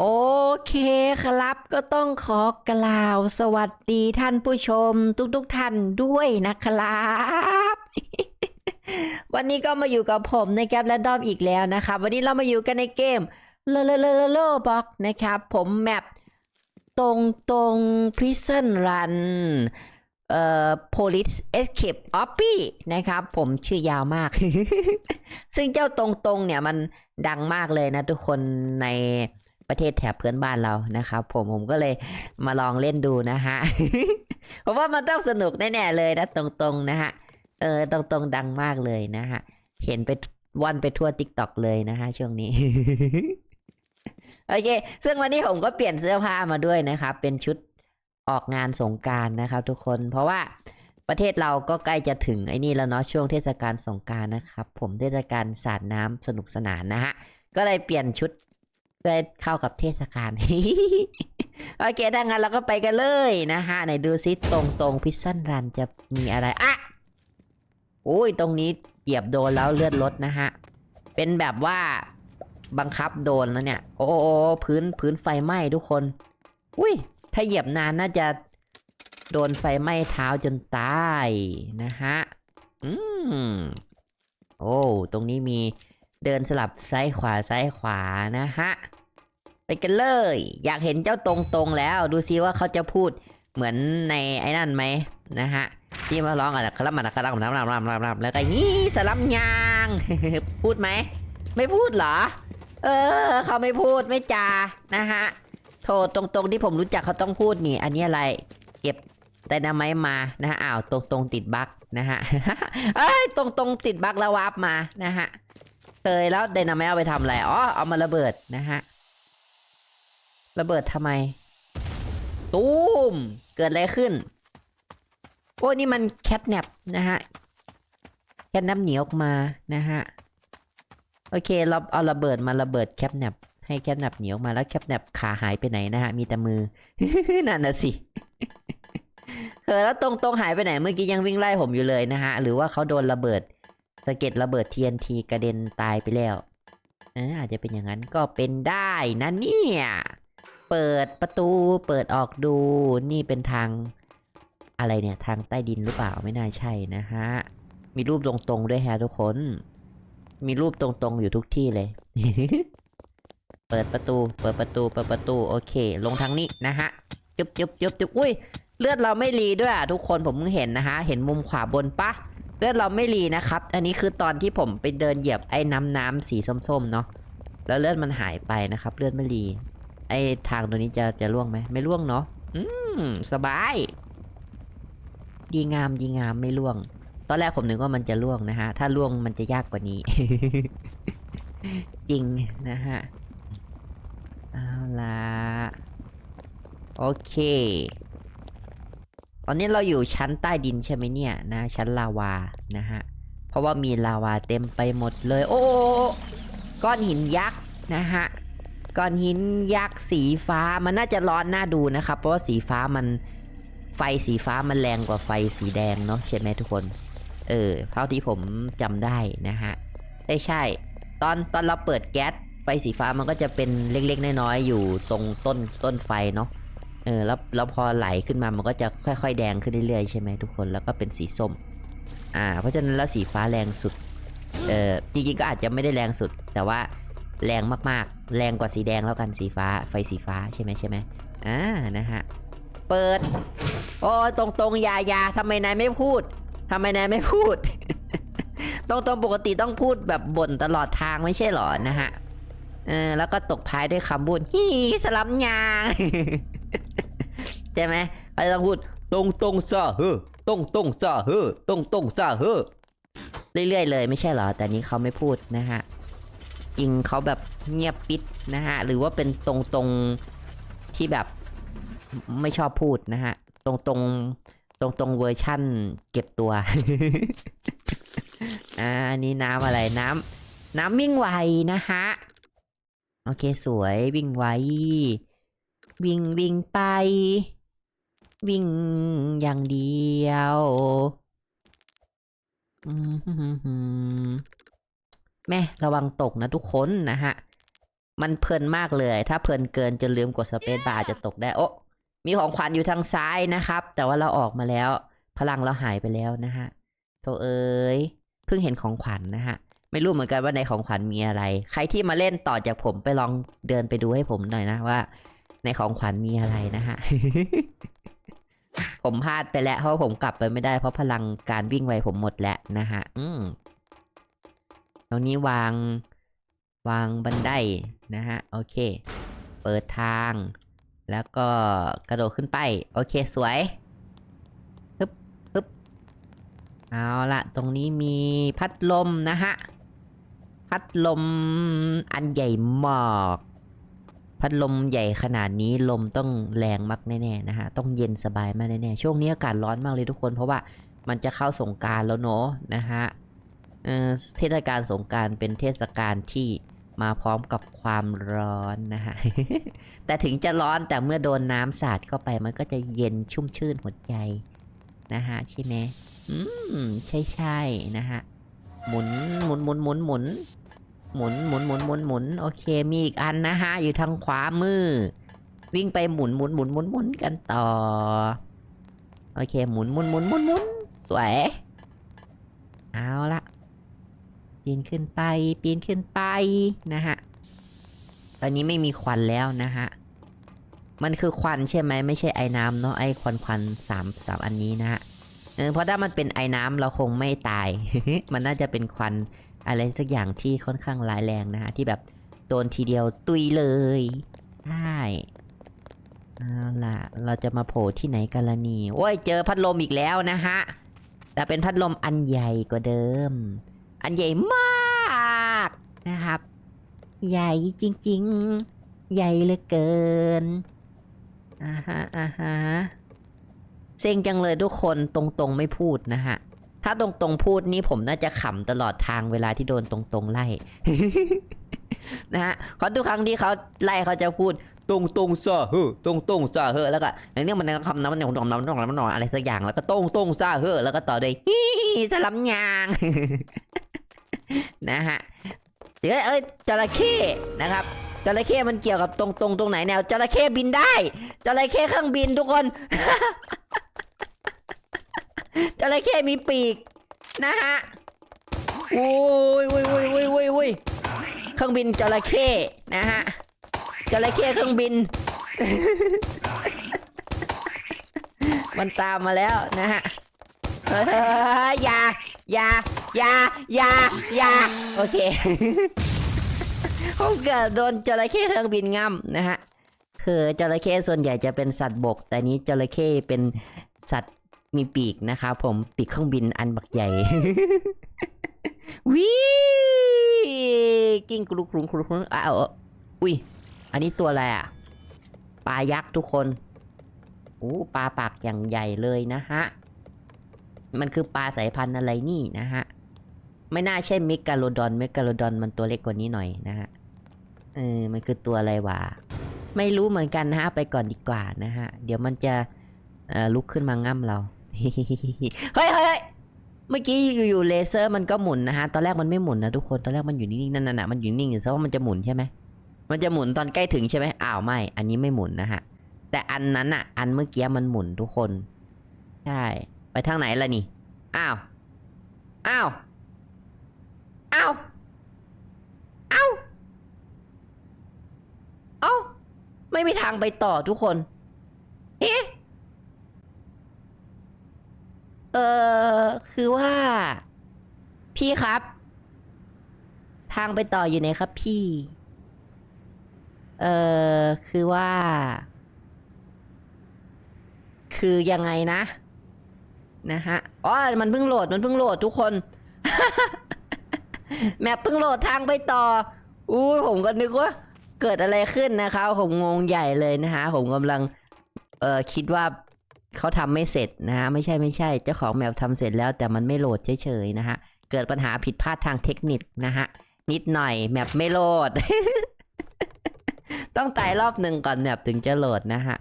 โอเคครับก็ต้องขอกล่าวสวัสดีท่านผู้ชมทุกๆทท่านด้วยนะครับ วันนี้ก็มาอยู่กับผมในแกปและดอมอีกแล้วนะครับ วันนี้เรามาอยู่กันในเกมเลเลเลเลเลบ็อกนะครับ ผมแมปตรงตรง prison run เอ่อ police escape oppy นะครับ ผมชื่อยาวมาก ซึ่งเจ้าตรงตรงเนี่ยมันดังมากเลยนะทุกคนใน ประเทศแถบเพื่อนบ้านเรานะครับ ผมผมก็เลยมาลองเล่นดูนะฮะผมว่ามันต้องสนุกแน่ๆเลยนะตรงๆนะฮะเออตรงๆดังมากเลยนะฮะเห็นไปวันไปทั่วทิกตอกเลยนะฮะช่วงนี้โอเค ซึ่งวันนี้ผมก็เปลี่ยนเสื้อผ้ามาด้วยนะครับ เป็นชุดออกงานสงการนะครับ ทุกคน เพราะว่าประเทศเราก็ใกล้จะถึงไอ้นี่แล้วเนาะช่วงเทศกาลสงการนะครับ ผมเทศกาลสาดน้ำสนุกสนานนะฮะ ก็เลยเปลี่ยนชุด เพื่อให้เข้ากับเทศกาลโอเคถ้างั้นเราก็ไปกันเลยนะฮะไหนดูซิตรงตรงพิซซันรันจะมีอะไรอะโอ้ยตรงนี้เหยียบโดนแล้วเลือดลดนะฮะ เป็นแบบว่าบังคับโดนแล้วเนี่ย โอ้โอ้พื้นพื้นไฟไหม้ทุกคน อุ้ย ถ้าเหยียบนานน่าจะโดนไฟไหม้เท้าจนตายนะฮะ อืม โอ้ ตรงนี้มี เดินสลับซ้ายขวาซ้ายขวานะฮะไปกันเลย อยากเห็นเจ้าตรงตรงแล้ว ดูซิว่าเขาจะพูดเหมือนในไอ้นั่นไหมนะฮะที่มาร้องอะไรคลับมันคลับมันคลับมันคลับมันคลับแล้วก็ยี่สลัมยางพูดไหมไม่พูดเหรอ เออ เขาไม่พูดไม่จานะฮะโทษตรงๆที่ผมรู้จักเขาต้องพูดนี่ อันนี้อะไร เก็บไดนาไมต์มานะฮะอ้าวตรงๆติดบั๊กนะฮะเอ้ยตรงๆติดบั๊กแล้ววาร์ปมานะฮะ เคยแล้วไดนาไมต์เอาไปทำอะไรอ๋อเอามาระเบิดนะฮะระเบิดทำไม ตูมเกิดอะไรขึ้น โอ้นี่มันแคทแนปนะฮะแคทแนปหนีออกมานะฮะโอเคเราเอาระเบิดมาระเบิดแคปแนปให้แคปแนปหนีออกมาแล้วแคปแนปขาหายไปไหนนะฮะมีแต่มือนั่นน่ะสิเออแล้วตรงตรงหายไปไหนเมื่อกี้ยังวิ่งไล่ผมอยู่เลยนะฮะหรือว่าเขาโดนระเบิด สะเก็ดระเบิด TNT กระเด็นตายไปแล้วอาจจะเป็นอย่างนั้นก็เป็นได้นะเนี่ย เปิดประตูเปิดออกดูนี่เป็นทางอะไรเนี่ยทางใต้ดินหรือเปล่าไม่น่าใช่นะฮะ มีรูปตรงๆด้วยฮะทุกคน มีรูปตรงๆอยู่ทุกที่เลย เปิดประตู เปิดประตูเปิดประตูโอเค ลงทางนี้นะฮะจุ๊บจุ๊บจุ๊บจุ๊บอุ้ยเลือดเราไม่รีด้วยอะทุกคนผมเพิ่งเห็นนะฮะ เห็นมุมขวาบนปะ เลือดเราไม่รีนะครับ อันนี้คือตอนที่ผมไปเดินเหยียบไอ้น้ำน้ำสีส้มๆเนาะ แล้วเลือดมันหายไปนะครับ เลือดไม่รี ไอ้ทางตัวนี้จะจะล่วงไหม ไม่ล่วงเนาะ อืมสบาย ดีงามดีงามไม่ล่วง ตอนแรกผมนึกว่ามันจะล่วงนะฮะ ถ้าล่วงมันจะยากกว่านี้ จริงนะฮะ เอาละโอเค ตอนนี้เราอยู่ชั้นใต้ดินใช่ไหมเนี่ยนะ ชั้นลาวานะฮะ เพราะว่ามีลาวาเต็มไปหมดเลย โอ้ก้อนหินยักษ์นะฮะก้อนหินยักษ์สีฟ้ามันน่าจะร้อนน่าดูนะครับ เพราะว่าสีฟ้ามันไฟสีฟ้ามันแรงกว่าไฟสีแดงเนาะใช่ไหมทุกคน เออเท่าที่ผมจำได้นะฮะได้ใช่ ตอนตอนเราเปิดแก๊สไฟสีฟ้ามันก็จะเป็นเล็กๆน้อยๆอยู่ตรงต้นต้นไฟเนาะ เออแล้วแล้วพอไหลขึ้นมามันก็จะค่อย ๆ แดงขึ้นเรื่อยๆใช่ไหมทุกคนแล้วก็เป็นสีส้ม อ่า เพราะฉะนั้นแล้วสีฟ้าแรงสุด เออจริงๆก็อาจจะไม่ได้แรงสุด แต่ว่าแรงมากๆ แรงกว่าสีแดงแล้วกันสีฟ้าไฟสีฟ้าใช่ไหมใช่ไหมอ่านะฮะเปิด โอ้ตรงตรงๆยายาทำไมนายไม่พูดทำไมนายไม่พูด ตรงตรงๆปกติต้องพูดแบบบ่นตลอดทางไม่ใช่หรอนะฮะเออแล้วก็ตกท้ายด้วยคำพูดฮีสลัมยาง ใช่ไหมเขาจะต้องพูดตรงตรงๆซะเฮ้อตรงตรงๆซะเฮ้อตรงตรงๆซะเฮ้อเรื่อยๆเลยไม่ใช่เหรอ แต่นี้เขาไม่พูดนะฮะ จริงเขาแบบเงียบปิดนะฮะ หรือว่าเป็นตรงตรงๆที่แบบไม่ชอบพูดนะฮะ ตรงตรงตรงตรงๆเวอร์ชั่นเก็บตัว อ่าอันนี้น้ำอะไรน้ำน้ำวิ่งไวนะฮะ โอเคสวยวิ่งไว วิ่งวิ่งไป วิ่งอย่างเดียวแม่ระวังตกนะทุกคนนะฮะ มันเพลินมากเลย ถ้าเพลินเกินจนลืมกดสเปซบาร์จะตกได้ โอ้มีของขวัญอยู่ทางซ้ายนะครับ แต่ว่าเราออกมาแล้ว พลังเราหายไปแล้วนะฮะโธเอ้ยเพิ่งเห็นของขวัญนะฮะ ไม่รู้เหมือนกันว่าในของขวัญมีอะไร ใครที่มาเล่นต่อจากผมไปลองเดินไปดูให้ผมหน่อยนะว่า ในของขวัญมีอะไรนะฮะ ผมพลาดไปแล้วเพราะผมกลับไปไม่ได้เพราะพลังการวิ่งไวผมหมดแล้วนะฮะ อืมตรงนี้วาง วางบันไดนะฮะ โอเค เปิดทาง แล้วก็กระโดดขึ้นไป โอเคสวยฮึบฮึบเอาละตรงนี้มีพัดลมนะฮะ พัดลมอันใหญ่มาก พัดลมใหญ่ขนาดนี้ลมต้องแรงมากแน่ๆนะฮะต้องเย็นสบายมากแน่ๆช่วงนี้อากาศร้อนมากเลยทุกคน เพราะว่ามันจะเข้าสงการแล้วเนอะนะฮะเทศกาลสงการเป็นเทศกาลที่มาพร้อมกับความร้อนนะฮะ แต่ถึงจะร้อนแต่เมื่อโดนน้ำสาดเข้าไปมันก็จะเย็นชุ่มชื่นหัวใจนะฮะใช่ไหมอืมใช่ใช่ๆนะฮะหมุนหมุนหมุนหมุนหมุน หมุนหมุนหมุนหมุนหมุนโอเคมีอีกอันนะฮะ อยู่ทางขวามือ วิ่งไปหมุนหมุนหมุนหมุนหมุนกันต่อ โอเคหมุนหมุนหมุนหมุนหมุนสวย เอาละปีนขึ้นไป ปีนขึ้นไปนะฮะ ตอนนี้ไม่มีควันแล้วนะฮะ มันคือควันใช่ไหมไม่ใช่ไอ้น้ำเนาะไอ้ควันควันสามสามอันนี้นะฮะเออเพราะถ้ามันเป็นไอ้น้ำเราคงไม่ตาย มันน่าจะเป็นควัน อะไรสักอย่างที่ค่อนข้างร้ายแรงนะฮะที่แบบโดนทีเดียวตุยเลยใช่เอาล่ะ เราจะมาโผล่ที่ไหนกันละนี่โอ้ยเจอพัดลมอีกแล้วนะฮะ แต่เป็นพัดลมอันใหญ่กว่าเดิม อันใหญ่มากนะครับ ใหญ่จริง ๆ ใหญ่เหลือเกินอ่าฮะอ่าฮะเซ็งจังเลยทุกคนตรงๆไม่พูดนะฮะ ถ้าตรงๆพูดนี่ผมน่าจะขำตลอดทางเวลาที่โดนตรงๆไล่ นะฮะเพราะทุกครั้งที่เขาไล่เขาจะพูดตรงตรงๆซะเฮอตรงตรงๆซะเฮอแล้วก็อย่างนี้มันคำนั้นมันหนองน้ำน้องน้ำน้องอะไรสักอย่างแล้วก็ตรงตรงๆซะเฮอแล้วก็ต่อด้วยฮีสลัมยางนะฮะเดี๋ยวเอ้ยจระเข้นะครับจระเข้มันเกี่ยวกับตรงตรงๆตรงไหนแนวจระเข้บินได้จระเข้เครื่องบินทุกคน จระเข้มีปีก นะฮะโอ้ยโอ้ยโอ้ยโอ้ยโอ้ยโอ้ยเครื่องบินจระเข้นะฮะจระเข้เครื่องบิน มันตามมาแล้วนะฮะเฮ้ยอย่าอย่าอย่าอย่าอย่าโอเคผมเกิดโดนจระเข้เครื่องบินง่ำนะฮะคือจระเข้ส่วนใหญ่จะเป็นสัตว์บก แต่นี้จระเข้เป็นสัตว์ มีปีกนะครับผมปีกเครื่องบินอันบักใหญ่วิกิ้งกรุกรุงกรุกรุงอ้าวอุ้ยอันนี้ตัวอะไรอะปลายักษ์ทุกคนโอ้ปลาปากอย่างใหญ่เลยนะฮะ มันคือปลาสายพันธุ์อะไรนี่นะฮะ ไม่น่าใช่เมกาโลดอนเมกาโลดอนมันตัวเล็กกว่านี้หน่อยนะฮะเออมันคือตัวอะไรวะไม่รู้เหมือนกันนะฮะ ไปก่อนดีกว่านะฮะ เดี๋ยวมันจะลุกขึ้นมาง่ำเรา เฮ้ยเฮ้ยเฮ้ยเมื่อกี้อยู่ๆเลเซอร์มันก็หมุนนะฮะ ตอนแรกมันไม่หมุนนะทุกคน ตอนแรกมันอยู่นิ่งๆ นั่นน่ะมันอยู่นิ่งอยู่ซะว่ามันจะหมุนใช่ไหม มันจะหมุนตอนใกล้ถึงใช่ไหมอ้าวไม่ อันนี้ไม่หมุนนะฮะ แต่อันนั้นอะ อันเมื่อกี้มันหมุนทุกคน ใช่ ไปทางไหนล่ะนี่ อ้าว อ้าว อ้าวอ้าวเอ้าไม่มีทางไปต่อทุกคน เอ๊ะ เออคือว่า พี่ครับ ทางไปต่ออยู่ไหนครับพี่ เออคือว่า คือยังไงนะ นะฮะอ๋อมันเพิ่งโหลดมันเพิ่งโหลดทุกคน แมปเพิ่งโหลดทางไปต่ออุ้ยผมก็นึกว่า เกิดอะไรขึ้นนะครับผมงงใหญ่เลยนะฮะผมกำลัง เออคิดว่า เขาทำไม่เสร็จนะฮะไม่ใช่ไม่ใช่เจ้าของแมปทำเสร็จแล้วแต่มันไม่โหลดเฉยๆนะฮะเกิดปัญหาผิดพลาดทางเทคนิคนะฮะนิดหน่อยแมปไม่โหลด ต้องตายรอบหนึ่งก่อนแมปถึงจะโหลดนะฮะ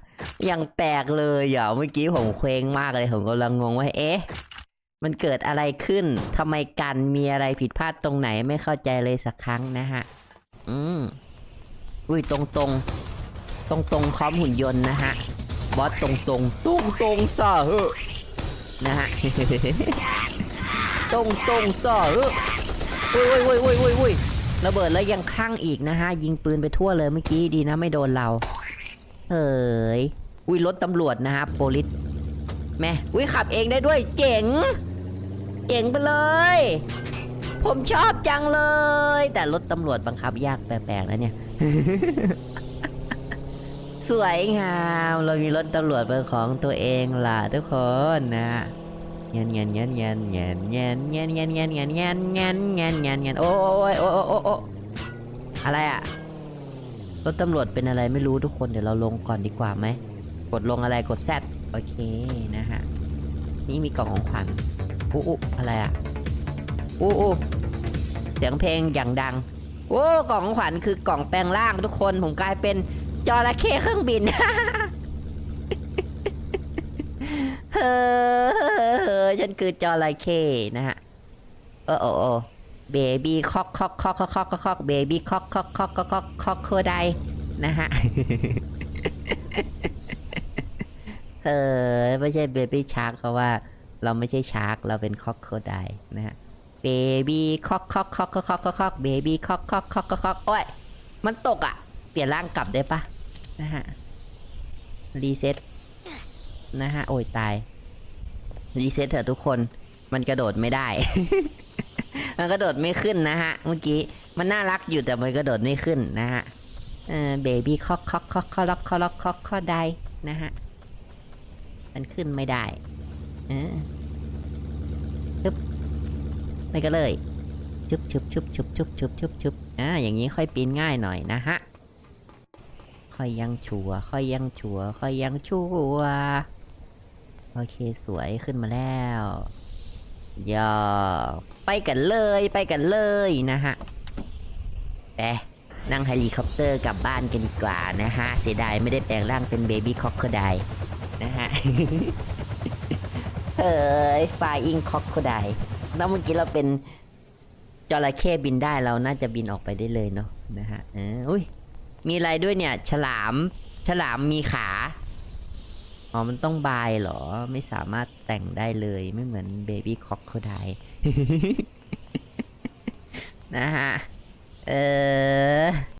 ย่างแปลกเลยอะเมื่อกี้ผมเคว้งมากเลยผมกำลังงงว่าเอ๊ะมันเกิดอะไรขึ้นทำไมกันมีอะไรผิดพลาดตรงไหนไม่เข้าใจเลยสักครั้งนะฮะอืมอุ้ยตรงตรงตรงตรงๆพร้อมหุ่นยนต์นะฮะ บอสตรงตรงตรงตรงซาเฮอนะฮะตรงตรงซาเฮอะอุ้ยอุ้ยอุ้ยอุ้ยอุ้ยอุ้ยระเบิดแล้วยังคลั่งอีกนะฮะ ยิงปืนไปทั่วเลยเมื่อกี้ดีนะไม่โดนเราเฮ้ยอุ้ยรถตำรวจนะฮะโปลิสแม่อุ้ยขับเองได้ด้วยเจ๋ง เจ๋งไปเลย ผมชอบจังเลย แต่รถตำรวจบังคับยากแปลกๆนะเนี่ย สวยงาม เรามีรถตำรวจเป็นของตัวเองล่ะทุกคนนะเงี้ยเงี้ยเงี้ยเงี้ยเงี้ยเงี้ยเงี้ยเงี้ยเงี้ยเงี้ยเงี้ยเงี้ยเงี้ยเงี้ยเงี้ยโอ้ยโอ้ยโอ้ยโอ้ยโอ้ยอะไรอะรถตำรวจเป็นอะไรไม่รู้ทุกคนเดี๋ยวเราลงก่อนดีกว่าไหมกดลงอะไรกดแซดโอเคนะฮะนี่มีกล่องของขวัญอู้อู้อะไรอะอู้อู้เสียงเพลงอย่างดังโอ้กล่องของขวัญคือกล่องแปลงร่างทุกคนผมกลายเป็น จระเข้เครื่องบินเฮ้อฉันคือจระเข้นะฮะโอ้โอ้โอ้เบบี้คอกคอกคอกคอกคอกคอกเบบี้คอกคอกคอกคอกคอกคอกโคไดนะฮะเออไม่ใช่เบบี้ชาร์กเพราะว่าเราไม่ใช่ชาร์กเราเป็นคอกโคไดนะฮะเบบี้คอกคอกคอกคอกคอกคอกเบบี้คอกคอกคอกคอกโอ้ยมันตกอะ เปลี่ยนร่างกลับได้ปะ นะฮะ รีเซ็ตนะฮะ โอ้ยตาย รีเซ็ตเถอะทุกคน มันกระโดดไม่ได้ มันกระโดดไม่ขึ้นนะฮะ เมื่อกี้ มันน่ารักอยู่แต่มันกระโดดไม่ขึ้นนะฮะ เออเบบี้คอกคอกคอกคอล็อกคอล็อกคอกคอได้นะฮะ มันขึ้นไม่ได้ เออชุบไปกันเลยชุบชุบชุบชุบชุบชุบชุบชุบอ่าอย่างนี้ค่อยปีนง่ายหน่อยนะฮะ ค่อยยังชัวร์ค่อยยังชัวร์ค่อยยังชัวร์โอเคสวยขึ้นมาแล้วย่อไปกันเลยไปกันเลยนะฮะไปนั่งเฮลิคอปเตอร์กลับบ้านกันดีกว่านะฮะ เสียดายไม่ได้แปลงร่างเป็นเบบี้คอกโคไดนะฮะ เฮ้ยฟาอิงคอกโคไดแล้วเมื่อกี้เราเป็นจระเข้บินได้เราน่าจะบินออกไปได้เลยเนาะนะฮะ เอออุ้ย มีอะไรด้วยเนี่ย ฉลาม ฉลามมีขา อ๋อ มันต้องบายเหรอ ไม่สามารถแต่งได้เลย ไม่เหมือนเบบี้คอกเขาได้นะฮะ เออ